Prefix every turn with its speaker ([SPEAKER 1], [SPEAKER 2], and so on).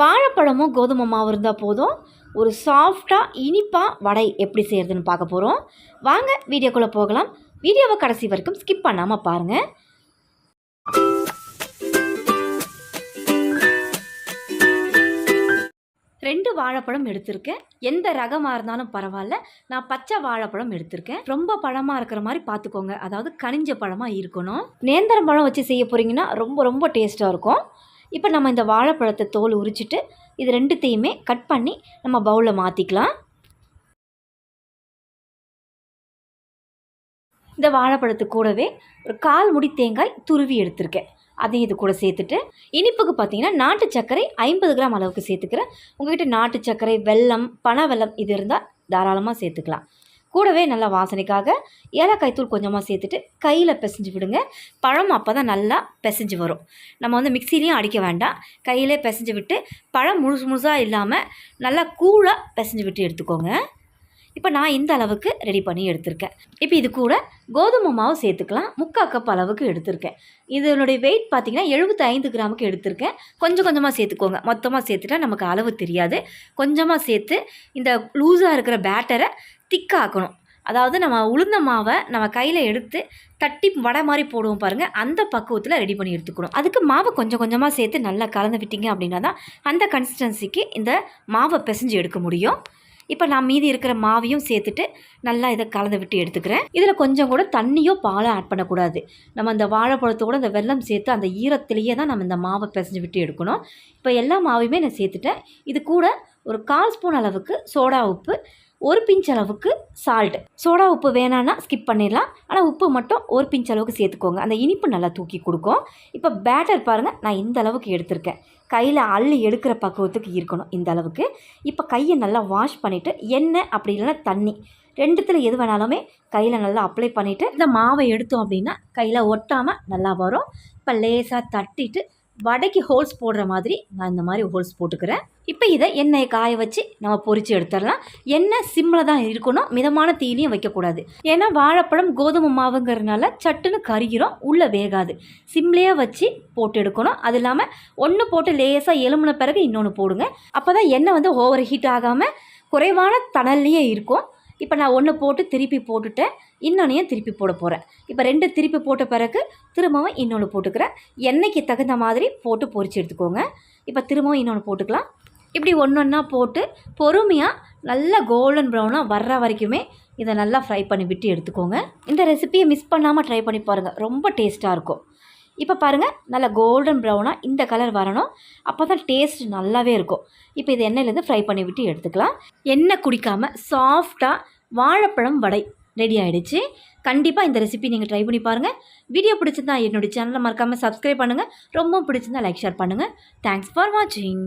[SPEAKER 1] வாழைப்பழமும் கோதுமை மாவு இருந்தால் போதும். ஒரு சாஃப்டாக இனிப்பாக வடை எப்படி செய்கிறதுன்னு பார்க்க போகிறோம் வாங்க வீடியோக்குள்ளே போகலாம். வீடியோவை கடைசி வரைக்கும் ஸ்கிப் பண்ணாமல் பாருங்கள் ரெண்டு வாழைப்பழம் எடுத்திருக்கேன். எந்த ரகமாக இருந்தாலும் பரவாயில்ல. நான் பச்சை வாழைப்பழம் எடுத்திருக்கேன். ரொம்ப பழமாக இருக்கிற மாதிரி பார்த்துக்கோங்க. அதாவது கனிஞ்ச பழமாக இருக்கணும். நேந்திரம் பழம் வச்சு செய்ய போகிறீங்கன்னா ரொம்ப ரொம்ப டேஸ்ட்டாக இருக்கும். இப்போ நம்ம இந்த வாழைப்பழத்தை தோல் உரிச்சிட்டு இது ரெண்டுத்தையுமே கட் பண்ணி நம்ம பவுலில் மாற்றிக்கலாம் இந்த வாழைப்பழத்து கூடவே ஒரு கால் முடி தேங்காய் துருவி எடுத்திருக்கேன். அதையும் இது கூட சேர்த்துட்டு இனிப்புக்கு பார்த்தீங்கன்னா நாட்டு சர்க்கரை ஐம்பது கிராம் அளவுக்கு சேர்த்துக்கிறேன். உங்ககிட்ட நாட்டு சர்க்கரை வெல்லம் பனை வெல்லம் இது இருந்தால் தாராளமாக சேர்த்துக்கலாம். கூடவே நல்லா வாசனைக்காக ஏலக்காய் தூள் கொஞ்சமாக சேர்த்துட்டு கையில் பிசைஞ்சு விடுங்க. பழம் அப்போ தான் நல்லா பிசைஞ்சு வரும். நம்ம வந்து மிக்சிலையும் அடிக்க வேண்டாம். கையிலே பிசைஞ்சு விட்டு பழம் முழுசு முழுசாக இல்லாமல் நல்லா கூழாக பிசைஞ்சு விட்டு எடுத்துக்கோங்க. இப்போ நான் இந்த அளவுக்கு ரெடி பண்ணி எடுத்திருக்கேன். இப்போ இது கூட கோதுமை மாவு சேர்த்துக்கலாம். முக்கால் கப் அளவுக்கு எடுத்திருக்கேன். இதனுடைய வெயிட் பார்த்தீங்கன்னா எழுபத்தி ஐந்து கிராமுக்கு எடுத்திருக்கேன். கொஞ்சம் கொஞ்சமாக சேர்த்துக்கோங்க. மொத்தமாக சேர்த்துட்டா நமக்கு அளவு தெரியாது. கொஞ்சமாக சேர்த்து இந்த லூஸாக இருக்கிற பேட்டரை திக்காக்கணும் அதாவது நம்ம உளுந்த மாவை நம்ம கையில் எடுத்து தட்டி வடை மாதிரி போடுவோம் பாருங்கள் அந்த பக்குவத்தில் ரெடி பண்ணி எடுத்துக்கணும். அதுக்கு மாவை கொஞ்சம் கொஞ்சமாக சேர்த்து நல்லா கலந்து விட்டீங்க அப்படின்னா தான் அந்த கன்சிஸ்டன்சிக்கு இந்த மாவை பிசைஞ்சு எடுக்க முடியும். இப்போ நான் மீதி இருக்கிற மாவையும் சேர்த்துட்டு நல்லா இதை கலந்து விட்டு எடுத்துக்கிறேன். இதில் கொஞ்சம் கூட தண்ணியோ பாலோ ஆட் பண்ணக்கூடாது. நம்ம அந்த வாழைப்பழத்தோடு அந்த வெல்லம் சேர்த்து அந்த ஈரத்திலேயே தான் நம்ம இந்த மாவை பிசைஞ்சு விட்டு எடுக்கணும். இப்போ எல்லா மாவையுமே நான் சேர்த்துட்டேன். இது கூட ஒரு கால் ஸ்பூன் அளவுக்கு சோடா உப்பு ஒரு பிஞ்ச் அளவுக்கு சால்ட் சோடா உப்பு வேணான்னா ஸ்கிப் பண்ணிடலாம். ஆனால் உப்பு மட்டும் ஒரு பிஞ்ச் அளவுக்கு சேர்த்துக்கோங்க. அந்த இனிப்பு நல்லா தூக்கி கொடுக்கும். இப்போ பேட்டர் பாருங்கள் நான் இந்த அளவுக்கு எடுத்திருக்கேன். கையில் அள்ளி எடுக்கிற பக்குவத்துக்கு இருக்கணும் இந்த அளவுக்கு. இப்போ கையை நல்லா வாஷ் பண்ணிவிட்டு எண்ணெய் அப்படி இல்லைன்னா தண்ணி. ரெண்டுத்தில் எது வேணாலுமே கையில் நல்லா அப்ளை பண்ணிவிட்டு இந்த மாவை எடுத்தோம் அப்படின்னா கையில் ஒட்டாமல் நல்லா வரும். இப்போ லேசாக தட்டிட்டு வடைக்கு ஹோல்ஸ் போடுற மாதிரி நான் இந்த மாதிரி ஹோல்ஸ் போட்டுக்கிறேன். இப்போ இதை எண்ணெயை காய வச்சு நம்ம பொரித்து எடுத்துடலாம். எண்ணெய் சிம்மில் தான் இருக்கணும். மிதமான தீனியும் வைக்கக்கூடாது. ஏன்னா வாழைப்பழம் கோதுமை மாவுங்கிறதுனால சட்டுன்னு கருகிறோம் உள்ளே வேகாது. சிம்லேயே வச்சு போட்டு எடுக்கணும். அது இல்லாமல் ஒன்று போட்டு லேசாக எலும்புன பிறகு இன்னொன்று போடுங்க. அப்போ தான் எண்ணெய் வந்து ஓவர் ஹீட் ஆகாமல் குறைவான தணல்லையே இருக்கும். இப்போ நான் ஒன்று போட்டு திருப்பி போட்டுட்டேன் இன்னொன்னையும் திருப்பி போட போகிறேன் இப்போ ரெண்டு திருப்பி போட்ட பிறகு திரும்பவும் இன்னொன்று போட்டுக்கிறேன். எண்ணெய்க்கு தகுந்த மாதிரி போட்டு பொறிச்சு எடுத்துக்கோங்க. இப்போ திரும்பவும் இன்னொன்று போட்டுக்கலாம். இப்படி ஒன்று ஒன்றா போட்டு பொறுமையாக நல்லா கோல்டன் ப்ரௌனாக வர்ற வரைக்குமே இதை நல்லா ஃப்ரை பண்ணி விட்டு எடுத்துக்கோங்க. இந்த ரெசிபியை மிஸ் பண்ணாமல் ட்ரை பண்ணி பாருங்கள் ரொம்ப டேஸ்ட்டாக இருக்கும். இப்போ பாருங்கள் நல்லா கோல்டன் ப்ரௌனாக இந்த கலர் வரணும். அப்போ தான் டேஸ்ட் நல்லாவே இருக்கும். இப்போ இது எண்ணெயிலேருந்து ஃப்ரை பண்ணி விட்டு எடுத்துக்கலாம். எண்ணெய் குடிக்காமல் சாஃப்டாக வாழைப்பழம் வடை ரெடி ஆகிடுச்சு கண்டிப்பாக இந்த ரெசிபி நீங்கள் ட்ரை பண்ணி பாருங்கள் வீடியோ பிடிச்சிருந்தா என்னுடைய சேனலை மறக்காமல் சப்ஸ்கிரைப் பண்ணுங்கள் ரொம்ப பிடிச்சிருந்தா லைக் ஷேர் பண்ணுங்கள் தேங்க்ஸ் ஃபார் வாட்சிங்